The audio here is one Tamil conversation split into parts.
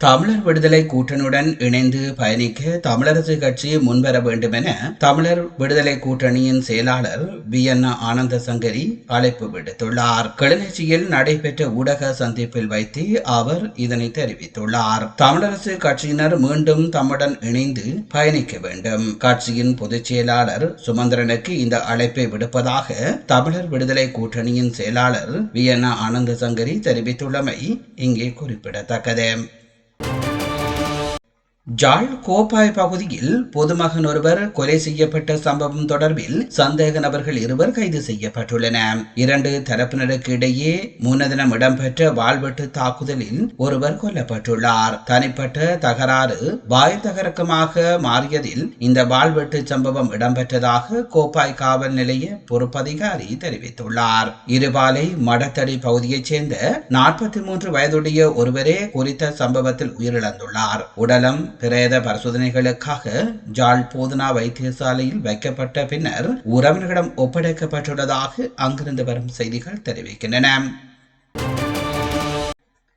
தமிழர் விடுதலை கூட்டணியுடன் இணைந்து பயணிக்க தமிழரசு கட்சி முன்வர வேண்டும் என தமிழர் விடுதலை கூட்டணியின் செயலாளர் வி என் ஆனந்த சங்கரி அழைப்பு விடுத்துள்ளார். கிளிநொச்சியில் நடைபெற்ற ஊடக சந்திப்பில் வைத்து அவர் இதனை தெரிவித்துள்ளார். தமிழரசு கட்சியினர் மீண்டும் தம்முடன் இணைந்து பயணிக்க வேண்டும். கட்சியின் பொதுச் செயலாளர் சுமந்திரனுக்கு இந்த அழைப்பை விடுப்பதாக தமிழர் விடுதலை கூட்டணியின் செயலாளர் வி என் ஆனந்த சங்கரி தெரிவித்துள்ளமை இங்கே குறிப்பிடத்தக்கது. ஜாழ் கோப்பாய் பகுதியில் பொதுமகன் ஒருவர் கொலை செய்யப்பட்ட சம்பவம் தொடர்பில் சந்தேக நபர்கள் இருவர் கைது செய்யப்பட்டுள்ளனர். இரண்டு தரப்பினருக்கு இடையே முன்னதினம் இடம்பெற்ற வாழ்வெட்டு தாக்குதலில் ஒருவர் கொல்லப்பட்டுள்ளார். தனிப்பட்ட தகராறு வாய் தகரக்கமாக மாறியதில் இந்த வாழ்வெட்டு சம்பவம் இடம்பெற்றதாக கோப்பாய் காவல் நிலைய பொறுப்பதிகாரி தெரிவித்துள்ளார். இருபாலை மடத்தடி பகுதியைச் சேர்ந்த நாற்பத்தி மூன்று வயதுடைய ஒருவரே குறித்த சம்பவத்தில் உயிரிழந்துள்ளார். உடலம் பிரேத பரிசோதனைகளுக்காக ஜாழ் போதனா வைத்தியசாலையில் வைக்கப்பட்ட பின்னர் உறவினர்களிடம் ஒப்படைக்கப்பட்டுள்ளதாக அங்கிருந்து வரும் செய்திகள் தெரிவிக்கின்றன.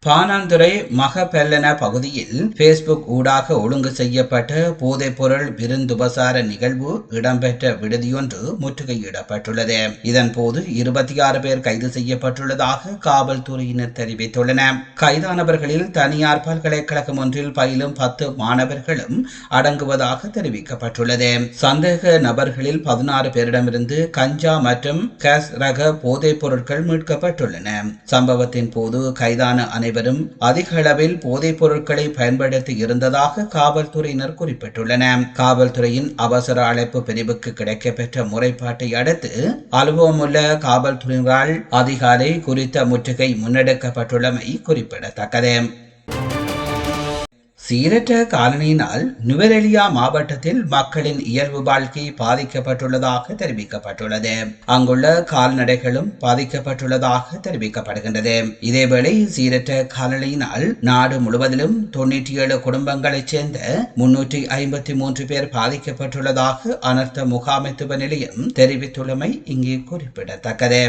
பானாந்துறை மகபெல்லன பகுதியில் பேஸ்புக் ஊடாக ஒழுங்கு செய்யப்பட்ட போதைப்பொருள் விருந்துபசார நிகழ்வு இடம்பெற்ற விடுதியொன்று முற்றுகையிடப்பட்டுள்ளது. இதன்போது இருபத்தி ஆறு பேர் கைது செய்யப்பட்டுள்ளதாக காவல்துறையினர் தெரிவித்துள்ளனர் கைதானவர்களில் தனியார் பல்கலைக்கழகம் ஒன்றில் பயிலும் பத்து மாணவர்களும் அடங்குவதாக தெரிவிக்கப்பட்டுள்ளது. சந்தேக நபர்களில் பதினாறு பேரிடமிருந்து கஞ்சா மற்றும் கேஸ் ரக போதைப் பொருட்கள் மீட்கப்பட்டுள்ளன. சம்பவத்தின் போது கைதான அனைவரும் அனைவரும் அதிக அளவில் போதைப் பொருட்களை பயன்படுத்தி இருந்ததாக காவல்துறையினர் குறிப்பிட்டுள்ளனர் காவல்துறையின் அவசர அழைப்பு பிரிவுக்கு கிடைக்கப்பெற்ற முறைப்பாட்டை அடுத்து அனுபவமுள்ள காவல்துறையினரால் அதிகாலை குறித்த முற்றுகை முன்னெடுக்கப்பட்டுள்ளமை குறிப்பிடத்தக்கது. சீரற்ற காலனியினால் நுவரெலியா மாவட்டத்தில் மக்களின் இயல்பு வாழ்க்கை பாதிக்கப்பட்டுள்ளதாக தெரிவிக்கப்பட்டுள்ளது. அங்குள்ள கால்நடைகளும் பாதிக்கப்பட்டுள்ளதாக தெரிவிக்கப்படுகின்றது. இதேவேளை சீரற்ற காலனியினால் நாடு முழுவதிலும் தொன்னூற்றி ஏழு குடும்பங்களைச் சேர்ந்த முன்னூற்றி ஐம்பத்தி மூன்று பேர் பாதிக்கப்பட்டுள்ளதாக அனர்த்த முகாமைத்துவ நிலையம் தெரிவித்துள்ளமை இங்கே குறிப்பிடத்தக்கது.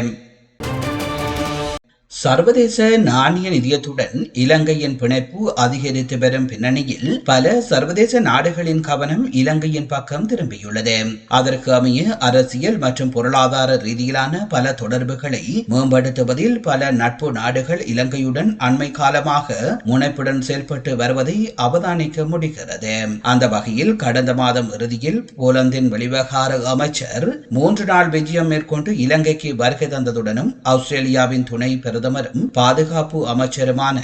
சர்வதேச நாணய நிதியத்துடன் இலங்கையின் பிணைப்பு அதிகரித்து வரும் பின்னணியில் பல சர்வதேச நாடுகளின் கவனம் இலங்கையின் பக்கம் திரும்பியுள்ளது. அதற்கு அமைய அரசியல் மற்றும் பொருளாதார ரீதியிலான பல தொடர்புகளை மேம்படுத்துவதில் பல நட்பு நாடுகள் இலங்கையுடன் அண்மை காலமாக முனைப்புடன் செயல்பட்டு வருவதை அவதானிக்க முடிகிறது. அந்த வகையில் கடந்த மாதம் இறுதியில் போலந்தின் வெளிவகார அமைச்சர் மூன்று நாள் விஜயம் மேற்கொண்டு இலங்கைக்கு வருகை தந்ததுடனும் ஆஸ்திரேலியாவின் துணை பிரதமர் பிரதமரும் பாதுகாப்பு அமைச்சருமான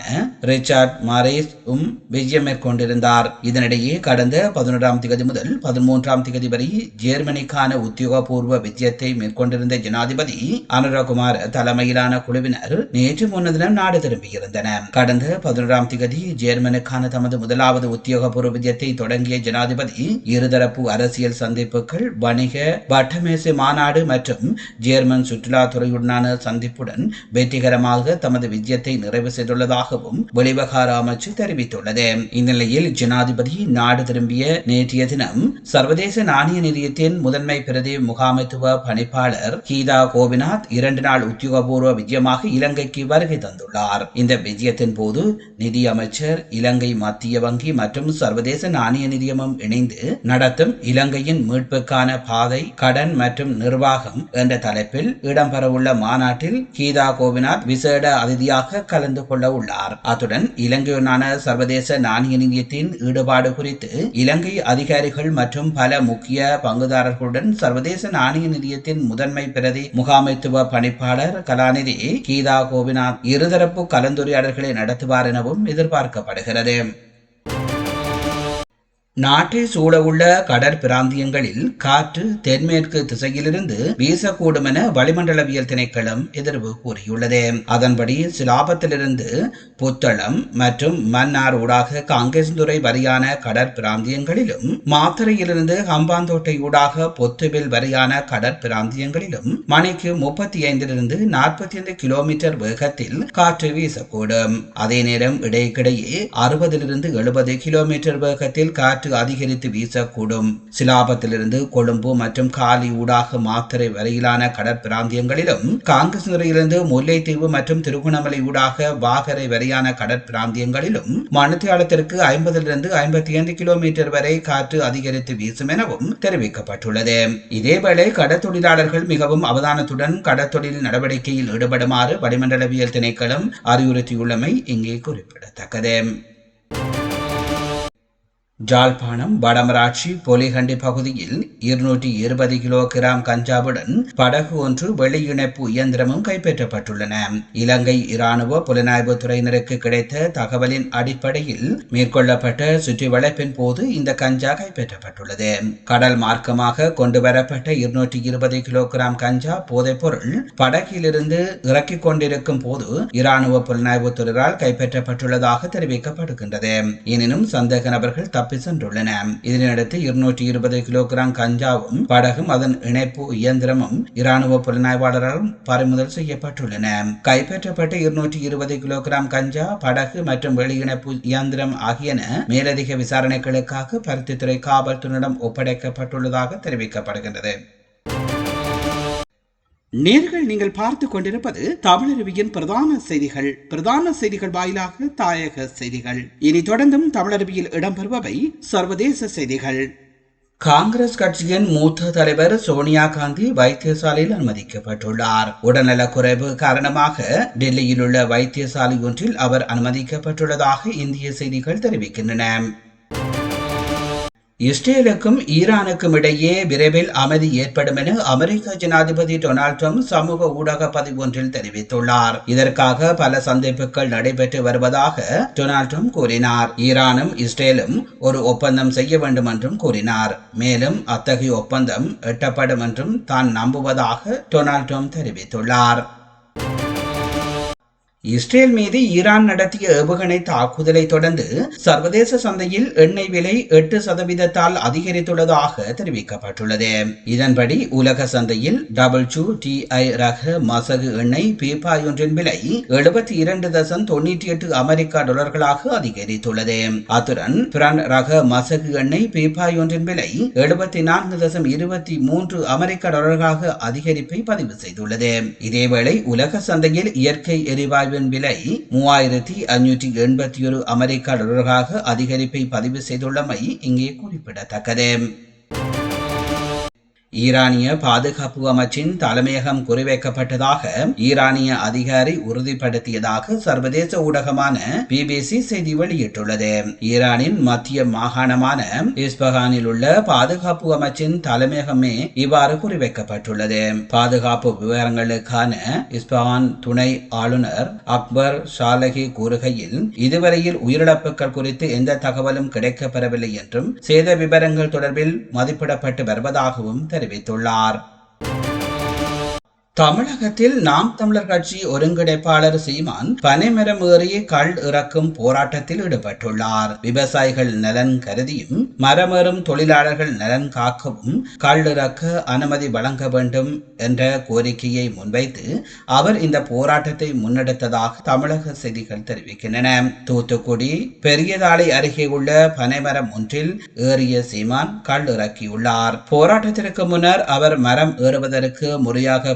ரிச்சார்ட் மாரேஸும் விஜயம் மேற்கொண்டிருந்தார் இதனிடையே கடந்த பதினொன்றாம் திகதி முதல் பதிமூன்றாம் திகதி வரை ஜெர்மனிக்கான உத்தியோகபூர்வ விஜயத்தை மேற்கொண்டிருந்த ஜனாதிபதி அனுரகுமார் தலைமையிலான குழுவினர் நேற்று முன்னதினம் நாடு திரும்பியிருந்தனர். கடந்த பதினொன்றாம் திகதி ஜெர்மனுக்கான தமது முதலாவது உத்தியோகபூர்வ விஜயத்தை தொடங்கிய ஜனாதிபதி இருதரப்பு அரசியல் சந்திப்புகள் வணிக வட்டமேசை மாநாடு மற்றும் ஜெர்மன் சுற்றுலாத்துறையுடனான சந்திப்புடன் வெற்றிகரமாக வெற்றிகரமாக தமது விஜயத்தை நிறைவு செய்துள்ளதாகவும் வெளிவகார அமைச்சு தெரிவித்துள்ளது. இந்நிலையில் ஜனாதிபதி நாடு திரும்பிய நேற்றைய தினம் சர்வதேச நாணய நிதியத்தின் முதன்மை பிரதி முகாமைத்துவ பணிப்பாளர் கீதா கோபிநாத் இரண்டு நாள் உத்தியோகபூர்வ விஜயமாக இலங்கைக்கு வருகை தந்துள்ளார். இந்த விஜயத்தின் போது நிதி அமைச்சர் இலங்கை மத்திய வங்கி மற்றும் சர்வதேச நாணய நிதியமும் இணைந்து நடத்தும் இலங்கையின் மீட்புக்கான பாதை கடன் மற்றும் நிர்வாகம் என்ற தலைப்பில் இடம்பெறவுள்ள மாநாட்டில் கீதா கோபிநாத் விசேட அதிதியாக கலந்து கொள்ள உள்ளார். அத்துடன் இலங்கையுடனான சர்வதேச நாணய நிதியத்தின் ஈடுபாடு குறித்து இலங்கை அதிகாரிகள் மற்றும் பல முக்கிய பங்குதாரர்களுடன் சர்வதேச நாணய நிதியத்தின் முதன்மை பிரதி முகாமைத்துவ பணிப்பாளர் கலாநிதி கீதா கோபிநாத் இருதரப்பு கலந்துரையாடல்களை நடத்துவார் எனவும் எதிர்பார்க்கப்படுகிறது. நாட்டை சூழவுள்ள கடற்பிராந்தியங்களில் காற்று தென்மேற்கு திசையிலிருந்து வீசக்கூடும் என வளிமண்டலவியல் திணைக்களம் எதிர்வு கூறியுள்ளது. அதன்படி சிலாபத்திலிருந்து புத்தளம் மற்றும் மன்னார் ஊடாக காங்கேசந்துறை வரையான கடற்பிராந்தியங்களிலும் மாத்தறையிலிருந்து ஹம்பாந்தோட்டை ஊடாக பொத்துவில் வரையான கடற்பிராந்தியங்களிலும் மணிக்கு முப்பத்தி ஐந்திலிருந்து நாற்பத்தி ஐந்து கிலோமீட்டர் வேகத்தில் காற்று வீசக்கூடும். அதே நேரம் இடைக்கிடையே அறுபதிலிருந்து எழுபது கிலோமீட்டர் வேகத்தில் காற்று காற்று அதிகரித்து வீசக்கூடும். சிலாபத்திலிருந்து கொழும்பு மற்றும் காலி ஊடாக மாத்தரை வரையிலான கடற்பிராந்தியங்களிலும் காங்கிரஸ் நிறையிலிருந்து முல்லைத்தீவு மற்றும் திருகோணமலை ஊடாக வாகரை வரையான கடற்பிராந்தியங்களிலும் மணித்தியாலத்திற்கு ஐம்பதிலிருந்து ஐம்பத்தி ஐந்து கிலோமீட்டர் வரை காற்று அதிகரித்து வீசும் எனவும் தெரிவிக்கப்பட்டுள்ளது. இதேவேளை கடற்தொழிலாளர்கள் மிகவும் அவதானத்துடன் கடற்தொழில் நடவடிக்கையில் ஈடுபடுமாறு வளிமண்டலவியல் திணைக்களம் அறிவுறுத்தியுள்ளமை இங்கே குறிப்பிடத்தக்கது. ஜாழ்ப்பாணம் வடமராட்சி பொலிகண்டி பகுதியில் இருநூற்றி இருபது கிலோ கிராம் கஞ்சாவுடன் படகு ஒன்று வெளியிணைப்பு இயந்திரமும் கைப்பற்றப்பட்டுள்ளன. இலங்கை இராணுவ புலனாய்வு துறையினருக்கு கிடைத்த தகவலின் அடிப்படையில் மேற்கொள்ளப்பட்ட சுற்றி வளைப்பின் போது இந்த கஞ்சா கைப்பற்றப்பட்டுள்ளது. கடல் மார்க்கமாக கொண்டு வரப்பட்ட இருநூற்றி இருபது கிலோ கிராம் கஞ்சா போதைப் பொருள் படகிலிருந்து இறக்கிக் கொண்டிருக்கும் போது இராணுவ புலனாய்வு துறையால் கைப்பற்றப்பட்டுள்ளதாக தெரிவிக்கப்படுகின்றது. எனினும் சந்தேக நபர்கள் தப்பு சென்றுள்ளன. இதனையடுத்து இருநூற்றி இருபது கிலோகிராம் கஞ்சாவும் படகும் அதன் இணைப்பு இயந்திரமும் இராணுவ புலனாய்வாளரால் பறிமுதல் செய்யப்பட்டுள்ளன. கைப்பற்றப்பட்ட இருநூற்றி இருபது கிலோகிராம் கஞ்சா படகு மற்றும் வெளியிணைப்பு இயந்திரம் ஆகியன மேலதிக விசாரணைகளுக்காக பருத்தித்துறை காவல்துறையிடம் ஒப்படைக்கப்பட்டுள்ளதாக தெரிவிக்கப்படுகின்றது. நேர்கள் நீங்கள் பார்த்து கொண்டிருப்பது தமிழருவியின் பிரதான செய்திகள். பிரதான செய்திகள் வாயிலாக தாயக செய்திகள். இனி தொடர்ந்தும் தமிழருவியில் இடம்பெறுபவை சர்வதேச செய்திகள். காங்கிரஸ் கட்சியின் மூத்த தலைவர் சோனியா காந்தி வைத்தியசாலையில் அனுமதிக்கப்பட்டுள்ளார். உடல்நலக் குறைவு காரணமாக டெல்லியில் உள்ள வைத்தியசாலை ஒன்றில் அவர் அனுமதிக்கப்பட்டுள்ளதாக இந்திய செய்திகள் தெரிவிக்கின்றன. இஸ்ரேலுக்கும் ஈரானுக்கும் இடையே விரைவில் அமைதி ஏற்படும் என அமெரிக்க ஜனாதிபதி டொனால்ட் ட்ரம்ப் சமூக ஊடக பதிவு ஒன்றில் தெரிவித்துள்ளார். இதற்காக பல சந்திப்புகள் நடைபெற்று வருவதாக டொனால்ட் ட்ரம்ப் கூறினார். ஈரானும் இஸ்ரேலும் ஒரு ஒப்பந்தம் செய்ய வேண்டும் என்றும் கூறினார். மேலும் அத்தகைய ஒப்பந்தம் எட்டப்படும் என்றும் தான் நம்புவதாக டொனால்ட் ட்ரம்ப் தெரிவித்துள்ளார். இஸ்ரேல் மீது ஈரான் நடத்திய ஏவுகணை தாக்குதலை தொடர்ந்து சர்வதேச சந்தையில் எண்ணெய் விலை எட்டு சதவீதத்தால் அதிகரித்துள்ளதாக தெரிவிக்கப்பட்டுள்ளது. இதன்படி உலக சந்தையில் டபுள் டூ டி ஐ ரக மசகு எண்ணெய் பீப்பாய் ஒன்றின் விலை எழுபத்தி இரண்டு தசம் தொண்ணூற்றி எட்டு அமெரிக்க டாலர்களாக அதிகரித்துள்ளது. அத்துடன் பிரான் ரக மசகு எண்ணெய் பீப்பாய் ஒன்றின் விலை எழுபத்தி நான்கு தசம் இருபத்தி மூன்று அமெரிக்க டாலர்களாக அதிகரிப்பை பதிவு செய்துள்ளது. இதேவேளை உலக சந்தையில் இயற்கை எரிவாயு எரிவாயுவின் விலை மூவாயிரத்தி அஞ்சூற்றி எண்பத்தி ஒரு அமெரிக்க டாலராக அதிகரிப்பை பதிவு செய்துள்ளமை இங்கே குறிப்பிடத்தக்கது. ஈரானிய பாதுகாப்பு அமைச்சின் தலைமையகம் குறிவைக்கப்பட்டதாக ஈரானிய அதிகாரி உறுதிப்படுத்தியதாக சர்வதேச ஊடகமான பிபிசி செய்தி வெளியிட்டுள்ளது. ஈரானின் மத்திய மாகாணமான இஸ்பஹானில் உள்ள பாதுகாப்பு அமைச்சின் தலைமையகமே இவ்வாறு குறிவைக்கப்பட்டுள்ளது. பாதுகாப்பு விவரங்களுக்கான இஸ்பஹான் துணை ஆளுநர் அக்பர் ஷாலகி கூறுகையில் இதுவரையில் உயிரிழப்புகள் குறித்து எந்த தகவலும் கிடைக்கப்பெறவில்லை என்றும் சேத விவரங்கள் தொடர்பில் மதிப்பிடப்பட்டு வருவதாகவும் தெரிவித்துள்ளார். தமிழகத்தில் நாம் தமிழர் கட்சி ஒருங்கிணைப்பாளர் சீமான் பனைமரம் ஏறி கல் இறக்கும் போராட்டத்தில் ஈடுபட்டுள்ளார். விவசாயிகள் நலன் கருதியும் மரமேறும் தொழிலாளர்கள் நலன் காக்கவும் கல் இறக்க அனுமதி வழங்க வேண்டும் என்ற கோரிக்கையை முன்வைத்து அவர் இந்த போராட்டத்தை முன்னெடுத்ததாக தமிழக செய்திகள் தெரிவிக்கின்றன. தூத்துக்குடி பெரியதாளை அருகே உள்ள பனைமரம் ஒன்றில் ஏறிய சீமான் கல் இறக்கியுள்ளார். போராட்டத்திற்கு முன்னர் அவர் மரம் ஏறுவதற்கு முறையாக